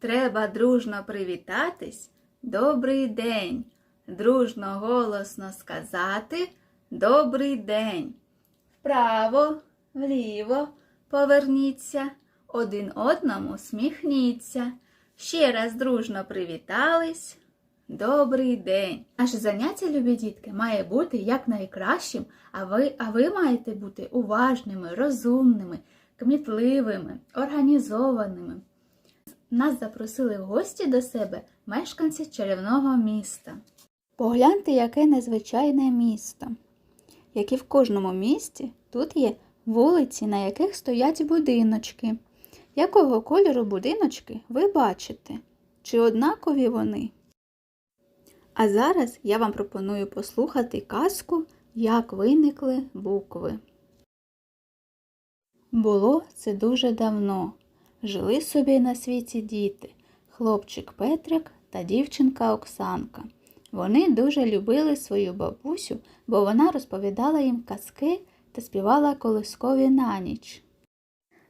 Треба дружно привітатись. Добрий день. Дружно голосно сказати Добрий день. Вправо, вліво поверніться, один одному сміхніться. Ще раз дружно привітались. Добрий день! Наше заняття, любі дітки, має бути якнайкращим, а ви, а ви маєте бути уважними, розумними, кмітливими, організованими. Нас запросили в гості до себе мешканці чарівного міста. Погляньте, яке незвичайне місто. Як і в кожному місті, тут є вулиці, на яких стоять будиночки. Якого кольору будиночки ви бачите? Чи однакові вони? А зараз я вам пропоную послухати казку, як виникли букви. Було це дуже давно. Жили собі на світі діти, хлопчик Петрик та дівчинка Оксанка. Вони дуже любили свою бабусю, бо вона розповідала їм казки та співала колискові на ніч.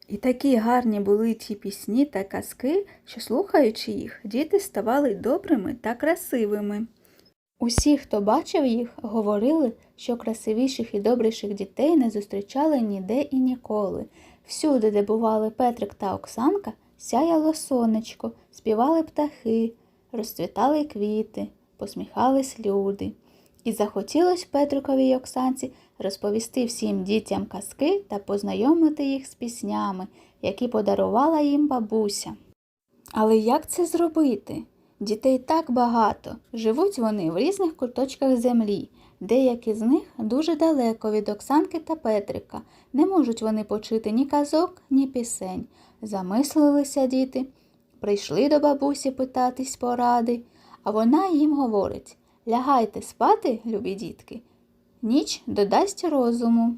І такі гарні були ті пісні та казки, що, слухаючи їх, діти ставали добрими та красивими. Усі, хто бачив їх, говорили, що красивіших і добріших дітей не зустрічали ніде і ніколи. Всюди, де бували Петрик та Оксанка, сяяло сонечко, співали птахи, розцвітали квіти, посміхались люди. І захотілось Петрикові й Оксанці розповісти всім дітям казки та познайомити їх з піснями, які подарувала їм бабуся. Але як це зробити? Дітей так багато, живуть вони в різних куточках землі. Деякі з них дуже далеко від Оксанки та Петрика. Не можуть вони почути ні казок, ні пісень. Замислилися діти, прийшли до бабусі питатись поради, а вона їм говорить Лягайте спати, любі дітки, ніч додасть розуму.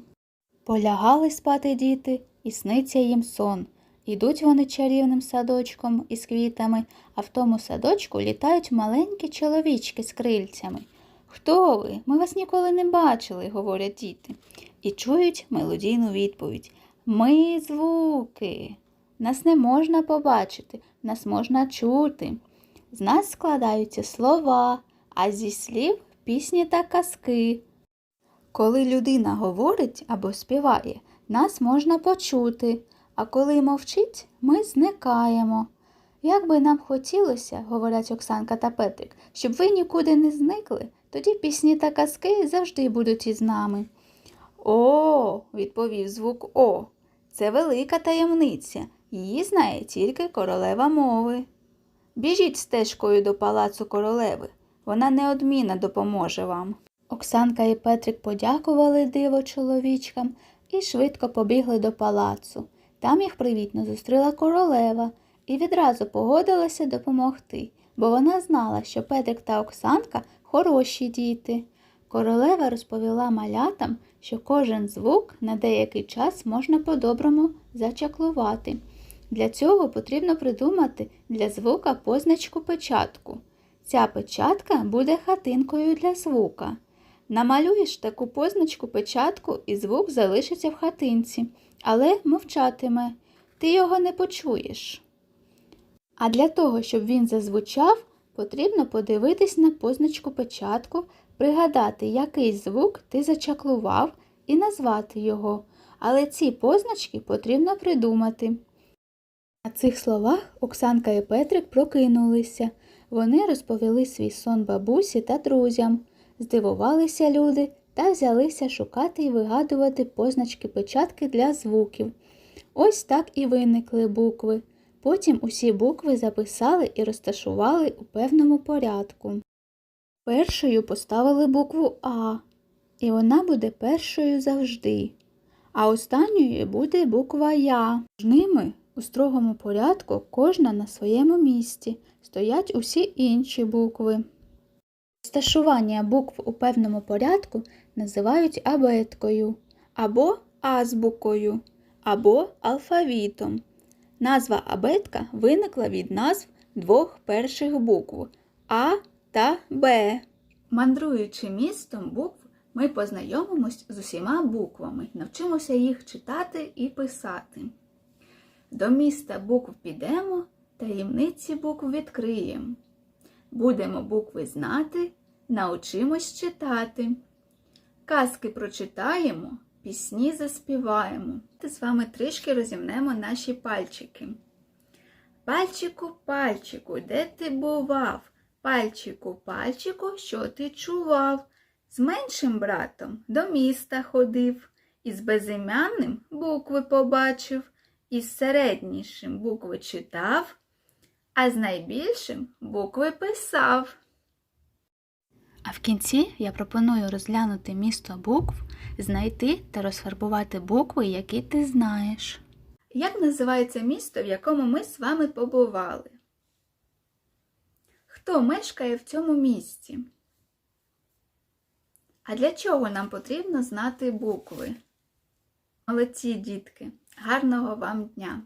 Полягали спати діти, і сниться їм сон. Ідуть вони чарівним садочком із квітами, а в тому садочку літають маленькі чоловічки з крильцями. Хто ви? Ми вас ніколи не бачили, говорять діти, і чують мелодійну відповідь Ми звуки. Нас не можна побачити, нас можна чути. З нас складаються слова, а зі слів пісні та казки. Коли людина говорить або співає, нас можна почути, а коли мовчить, ми зникаємо. Як би нам хотілося, говорять Оксанка та Петрик, щоб ви нікуди не зникли, тоді пісні та казки завжди будуть із нами. О, відповів звук О. Це велика таємниця. Її знає тільки королева мови. Біжіть стежкою до палацу королеви. Вона неодмінно допоможе вам. Оксанка і Петрик подякували диво чоловічкам і швидко побігли до палацу. Там їх привітно зустріла королева і відразу погодилася допомогти, бо вона знала, що Петрик та Оксанка хороші діти. Королева розповіла малятам, що кожен звук на деякий час можна по-доброму зачаклувати. Для цього потрібно придумати для звука позначку печатку. Ця печатка буде хатинкою для звука. Намалюєш таку позначку печатку і звук залишиться в хатинці, але мовчатиме, ти його не почуєш. А для того, щоб він зазвучав, потрібно подивитись на позначку печатку, пригадати, який звук ти зачаклував, і назвати його. Але ці позначки потрібно придумати. На цих словах Оксанка і Петрик прокинулися. Вони розповіли свій сон бабусі та друзям. Здивувалися люди та взялися шукати і вигадувати позначки печатки для звуків. Ось так і виникли букви. Потім усі букви записали і розташували у певному порядку. Першою поставили букву А, і вона буде першою завжди. А останньою буде буква Я. З ними у строгому порядку кожна на своєму місці стоять усі інші букви. Розташування букв у певному порядку називають абеткою, або азбукою, або алфавітом. Назва абетка виникла від назв двох перших букв А та Б. Мандруючи містом букв, ми познайомимось з усіма буквами, навчимося їх читати і писати. До міста букв підемо, таємниці букв відкриєм. Будемо букви знати, научимось читати. Казки прочитаємо, пісні заспіваємо. З вами трішки розімнемо наші пальчики. Пальчику, пальчику, де ти бував? Пальчику, пальчику, що ти чував? З меншим братом до міста ходив, із безім'янним букви побачив, із середнішим букви читав, а з найбільшим букви писав. А в кінці я пропоную розглянути місто букв, знайти та розфарбувати букви, які ти знаєш. Як називається місто, в якому ми з вами побували? Хто мешкає в цьому місті? А для чого нам потрібно знати букви? Молодці, дітки! Гарного вам дня!